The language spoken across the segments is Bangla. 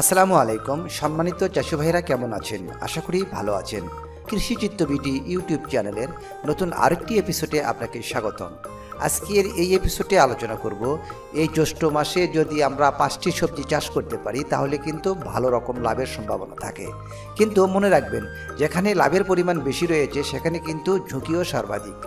আসসালামু আলাইকুম। সম্মানিত চাষি ভাইরা কেমন আছেন? আশা করি ভালো আছেন। কৃষি চিত্তবিটি ইউটিউব চ্যানেলের নতুন আরেকটি এপিসোডে আপনাকে স্বাগতম। আজকের এই এপিসোডে আলোচনা করব, এই জ্যৈষ্ঠ মাসে যদি আমরা পাঁচটি সবজি চাষ করতে পারি, তাহলে কিন্তু ভালো রকম লাভের সম্ভাবনা থাকে। কিন্তু মনে রাখবেন, যেখানে লাভের পরিমাণ বেশি রয়েছে, সেখানে কিন্তু ঝুঁকিও সর্বাধিক।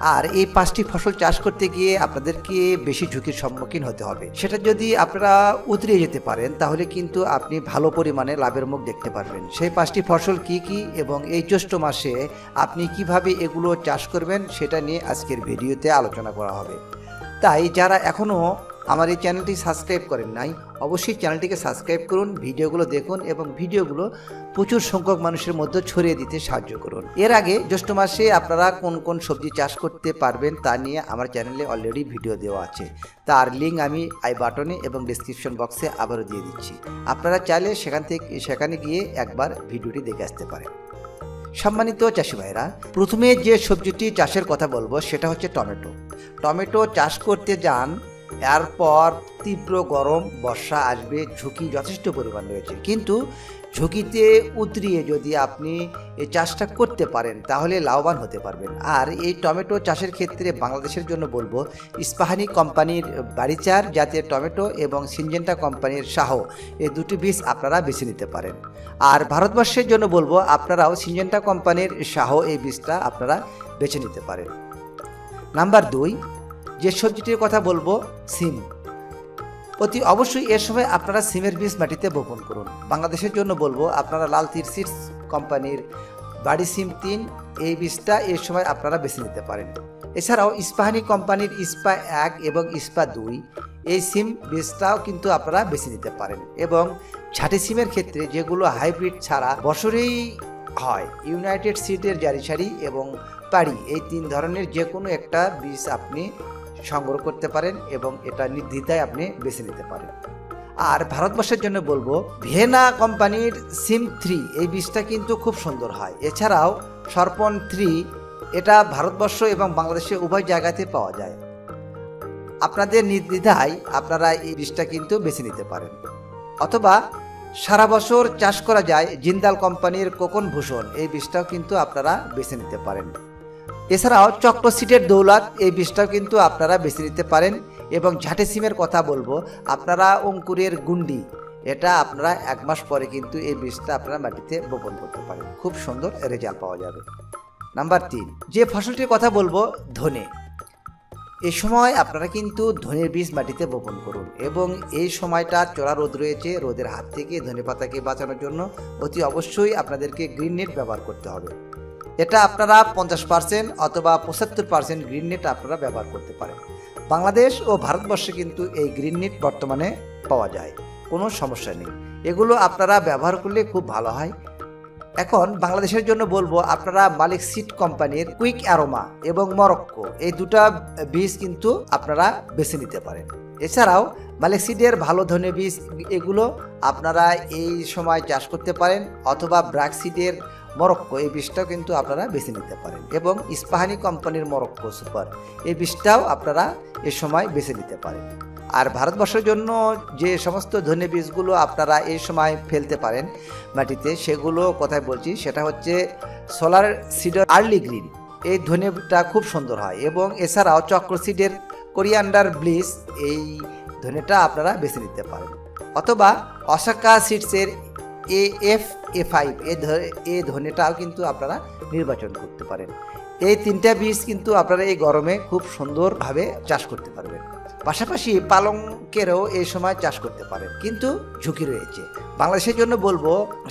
আর এই পাঁচটি ফসল চাষ করতে গিয়ে আপনাদেরকে বেশি ঝুঁকির সম্মুখীন হতে হবে। সেটা যদি আপনারা উতরিয়ে যেতে পারেন, তাহলে কিন্তু আপনি ভালো পরিমাণে লাভের মুখ দেখতে পারবেন। সেই পাঁচটি ফসল কি কি এবং এই জ্যৈষ্ঠ মাসে আপনি কীভাবে এগুলো চাষ করবেন, সেটা নিয়ে আজকের ভিডিওতে আলোচনা করা হবে। তাই যারা এখনও আমার এই চ্যানেলটি সাবস্ক্রাইব করেন নাই, অবশ্যই চ্যানেলটিকে সাবস্ক্রাইব করুন, ভিডিওগুলো দেখুন এবং ভিডিওগুলো প্রচুর সংখ্যক মানুষের মধ্যে ছড়িয়ে দিতে সাহায্য করুন। এর আগে জ্যৈষ্ঠ মাসে আপনারা কোন কোন সবজি চাষ করতে পারবেন তা নিয়ে আমার চ্যানেলে অলরেডি ভিডিও দেওয়া আছে। তার লিঙ্ক আমি আই বাটনে এবং ডিসক্রিপশন বক্সে আবারও দিয়ে দিচ্ছি। আপনারা চাইলে সেখান থেকে, সেখানে গিয়ে একবার ভিডিওটি দেখে আসতে পারেন। সম্মানিত চাষি ভাইরা প্রথমে যে সবজিটি চাষের কথা বলব সেটা হচ্ছে টমেটো। টমেটো চাষ করতে যান এরপর তীব্র গরম, বর্ষা আসবে, ঝুঁকি যথেষ্ট পরিমাণ রয়েছে। কিন্তু ঝুঁকিতে উতরিয়ে যদি আপনি এই চাষটা করতে পারেন, তাহলে লাভবান হতে পারবেন। আর এই টমেটো চাষের ক্ষেত্রে বাংলাদেশের জন্য বলব, ইস্পাহানি কোম্পানির বাড়িচার জাতের টমেটো এবং সিনজেন্টা কোম্পানির শাহ, এই দুটি বীজ আপনারা বেছে নিতে পারেন। আর ভারতবর্ষের জন্য বলব, আপনারাও সিনজেন্টা কোম্পানির শাহ এই বীজটা আপনারা বেছে নিতে পারেন। নাম্বার দুই যে সবজিটির কথা বলব, সিম। অতি অবশ্যই এর সময় আপনারা সিমের বীজ মাটিতে বপন করুন। বাংলাদেশের জন্য বলব, আপনারা লাল তীর সিডস কোম্পানির বাড়ি সিম তিন, এই বীজটা এর সময় আপনারা বেছে নিতে পারেন। এছাড়াও ইস্পাহানি কোম্পানির ইস্পা এক এবং ইস্পা দুই, এই সিম বীজটাও কিন্তু আপনারা বেছে নিতে পারেন। এবং ছাটি সিমের ক্ষেত্রে যেগুলো হাইব্রিড ছাড়া বছরেই হয়, ইউনাইটেড সিডের জারিসারি এবং পাড়ি, এই তিন ধরনের যে কোনো একটা বীজ আপনি সংগ্রহ করতে পারেন এবং এটা নির্দ্বিধায় আপনি বেছে নিতে পারেন। আর ভারতবর্ষের জন্য বলব, ভিয়েনা কোম্পানির সিম থ্রি, এই বীজটা কিন্তু খুব সুন্দর হয়। এছাড়াও সর্পন থ্রি, এটা ভারতবর্ষ এবং বাংলাদেশে উভয় জায়গাতে পাওয়া যায়। আপনাদের নির্দ্বিধায় আপনারা এই বীজটা কিন্তু বেছে নিতে পারেন। অথবা সারা বছর চাষ করা যায় জিন্দাল কোম্পানির কোকন ভূষণ, এই বীজটাও কিন্তু আপনারা বেছে নিতে পারেন। এছাড়াও চক্র সিটের দৌলত এই বীজটাও কিন্তু আপনারা বেছে নিতে পারেন এবং ঝাঁটে সিমের কথা বলব, আপনারা অঙ্কুরের গুন্ডি, এটা আপনারা এক মাস পরে কিন্তু এই বীজটা আপনারা মাটিতে বপন করতে পারেন। খুব সুন্দর রেজাল্ট পাওয়া যাবে। নাম্বার তিন, যে ফসলটির কথা বলব, ধনে। এই সময় আপনারা কিন্তু ধনের বীজ মাটিতে বপন করুন এবং এই সময়টা চড়া রোদ রয়েছে, রোদের হাত থেকে ধনে পাতাকে বাঁচানোর জন্য অতি অবশ্যই আপনাদেরকে গ্রিন নেট ব্যবহার করতে হবে। এটা আপনারা পঞ্চাশ পার্সেন্ট অথবা পঁচাত্তর পার্সেন্ট গ্রিন নেট আপনারা ব্যবহার করতে পারেন। বাংলাদেশ ও ভারতবর্ষে কিন্তু এই গ্রিন নেট বর্তমানে পাওয়া যায়, কোনো সমস্যা নেই। এগুলো আপনারা ব্যবহার করলে খুব ভালো হয়। এখন বাংলাদেশের জন্য বলব, আপনারা মালিক সিড কোম্পানির কুইক অ্যারোমা এবং মরক্কো, এই দুটা বীজ কিন্তু আপনারা বেছে নিতে পারেন। এছাড়াও মালিক সিডের ভালো ধনে বীজ, এগুলো আপনারা এই সময় চাষ করতে পারেন অথবা ব্র্যাক সিডের মরক্কো, এই বীজটাও কিন্তু আপনারা বেছে নিতে পারেন। এবং ইস্পাহানি কোম্পানির মরক্কো সুপার, এই বীজটাও আপনারা এ সময় বেছে নিতে পারেন। আর ভারতবর্ষের জন্য যে সমস্ত ধনে বীজগুলো আপনারা এই সময় ফেলতে পারেন মাটিতে, সেগুলো কথায় বলছি? সেটা হচ্ছে সোলার সিডার আর্লি গ্রিন। এই ধনেটা খুব সুন্দর হয় এবং এছাড়াও চক্র সিডের কোরিয়ান্ডার ব্লিস এই ধনেটা আপনারা বেছে নিতে পারেন। অথবা অশাকা সিডসের এ এফ এ ফাইভ এ এ ধনেটাও কিন্তু আপনারা নির্বাচন করতে পারেন। এই তিনটা বীজ কিন্তু আপনারা এই গরমে খুব সুন্দরভাবে চাষ করতে পারবেন। পাশাপাশি পালংকেরও এই সময় চাষ করতে পারেন, কিন্তু ঝুঁকি রয়েছে। বাংলাদেশের জন্য বলব,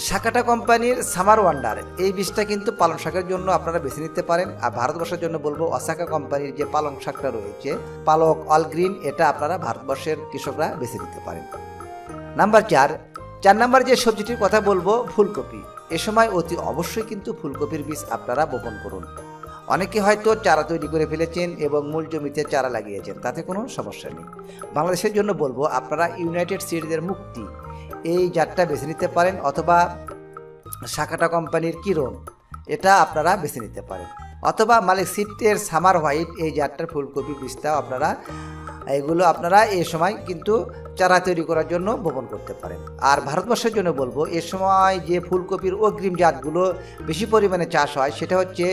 শাকাটা কোম্পানির সামার ওয়ান্ডার, এই বীজটা কিন্তু পালং শাকের জন্য আপনারা বেছে নিতে পারেন। আর ভারতবর্ষের জন্য বলব অসাকা কোম্পানির যে পালং শাকটা রয়েছে, পালক অল গ্রিন, এটা আপনারা ভারতবর্ষের কৃষকরা বেছে নিতে পারেন। নাম্বার চার চার নাম্বার যে সবজিটির কথা বলব, ফুলকপি। এ সময় অতি অবশ্যই কিন্তু ফুলকপির বীজ আপনারা বপন করুন। অনেকে হয়তো চারা তৈরি করে ফেলেছেন এবং মূল জমিতে চারা লাগিয়েছেন, তাতে কোনো সমস্যা নেই। বাংলাদেশের জন্য বলব, আপনারা ইউনাইটেড সিডসের মুক্তি। এই জাতটা বেছে নিতে পারেন অথবা শাখাটা কোম্পানির কিরণ, এটা আপনারা বেছে নিতে পারেন। অথবা মালিক সিটের সামার হোয়াইট, এই জাতটার ফুলকপি বীজটাও আপনারা এগুলো আপনারা এ সময় কিন্তু চারা তৈরি করার জন্য বপন করতে পারেন। আর ভারতবর্ষের জন্য বলব, এ সময় যে ফুলকপির অগ্রিম জাতগুলো বেশি পরিমাণে চাষ হয়, সেটা হচ্ছে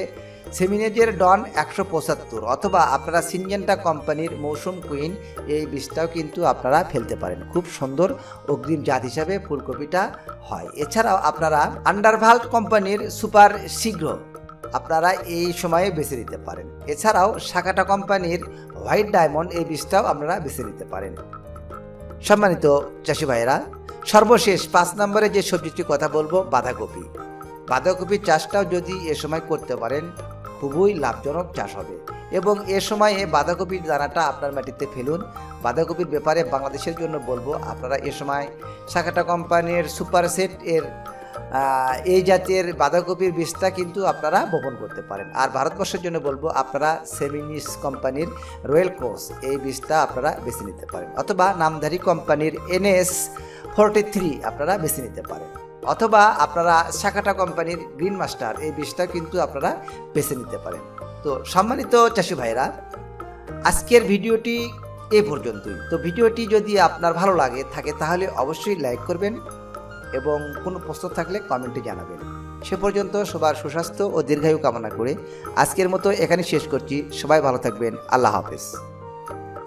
সেমিনেজের ডন একশো পঁচাত্তর অথবা আপনারা সিনজেন্টা কোম্পানির মৌসুম কুইন এই বীজটাও কিন্তু আপনারা ফেলতে পারেন। খুব সুন্দর অগ্রিম জাত হিসাবে ফুলকপিটা হয়। এছাড়াও আপনারা আন্ডারভাল্ট কোম্পানির সুপার শীঘ্র আপনারা এই সময়ে বেছে নিতে পারেন। এছাড়াও শাকাটা কোম্পানির হোয়াইট ডায়মন্ড এই বীজটাও আপনারা বেছে নিতে পারেন। সম্মানিত চাষি ভাইয়েরা, সর্বশেষ পাঁচ নম্বরে যে সবজিটির কথা বলব, বাঁধাকপি। বাঁধাকপির চাষটাও যদি এ সময় করতে পারেন, খুবই লাভজনক চাষ হবে। এবং এ সময়ে বাঁধাকপির দানাটা আপনার মাটিতে ফেলুন। বাঁধাকপির ব্যাপারে বাংলাদেশের জন্য বলব, আপনারা এ সময় শাখাটা কোম্পানির সুপার সেট এর এই জাতের বাঁধাকপির বীজটা কিন্তু আপনারা বপন করতে পারেন। আর ভারতবর্ষের জন্য বলব, আপনারা সেমিনিস কোম্পানির রয়্যাল ক্রস এই বীজটা আপনারা বেছে নিতে পারেন। অথবা নামধারী কোম্পানির এনএস ফোরটি থ্রি আপনারা বেছে নিতে পারেন। অথবা আপনারা শাখাটা কোম্পানির গ্রিন মাস্টার এই বীজটা কিন্তু আপনারা বেছে নিতে পারেন। তো সম্মানিত চাষি ভাইরা আজকের ভিডিওটি এ পর্যন্তই। তো ভিডিওটি যদি আপনার ভালো লাগে, থাকে তাহলে অবশ্যই লাইক করবেন এবং কোনো প্রশ্ন থাকলে কমেন্টে জানাবেন। সে পর্যন্ত সবার সুস্বাস্থ্য ও দীর্ঘায়ু কামনা করে আজকের মতো এখানে শেষ করছি। সবাই ভালো থাকবেন। আল্লাহ হাফেজ।